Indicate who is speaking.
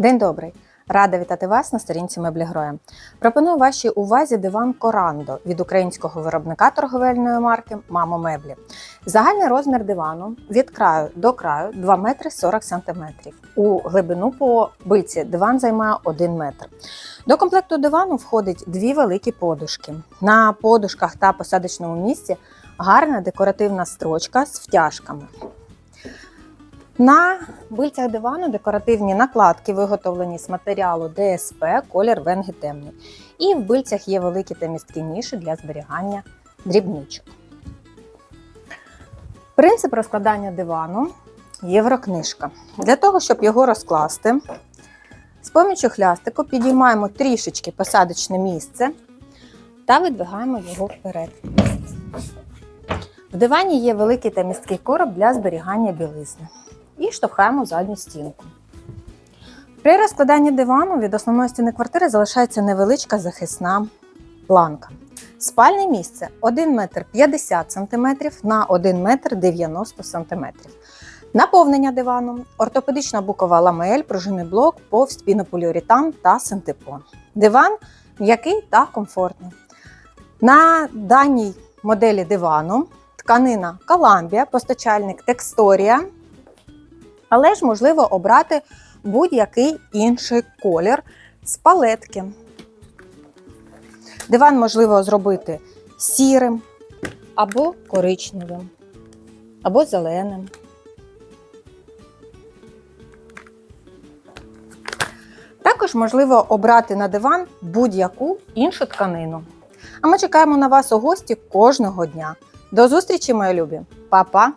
Speaker 1: День добрий! Рада вітати вас на сторінці Меблі Гроя. Пропоную вашій увазі диван Корандо від українського виробника торговельної марки Мамо Меблі. Загальний розмір дивану від краю до краю 2 метри 40 сантиметрів. У глибину по биці диван займає 1 метр. До комплекту дивану входить дві великі подушки. На подушках та посадочному місці гарна декоративна строчка з втяжками. На бильцях дивану декоративні накладки, виготовлені з матеріалу ДСП, колір венги темний. І в бильцях є великі та місткі ніші для зберігання дрібничок. Принцип розкладання дивану єврокнижка. Для того, щоб його розкласти, з помічю хлястику підіймаємо трішечки посадочне місце та видвигаємо його вперед. В дивані є великий та місткий короб для зберігання білизни і штовхаємо задню стінку. При розкладанні дивану від основної стіни квартири залишається невеличка захисна планка. Спальне місце 1 метр 50 см на 1 метр 90 см. Наповнення дивану, ортопедична букова ламель, пружинний блок, повсть, пінополіуретан та синтепон. Диван м'який та комфортний. На даній моделі дивану тканина Коламбія, постачальник Тексторія, але ж можливо обрати будь-який інший колір з палетки. Диван можливо зробити сірим або коричневим, або зеленим. Також можливо обрати на диван будь-яку іншу тканину. А ми чекаємо на вас у гості кожного дня. До зустрічі, мої любі! Па-па!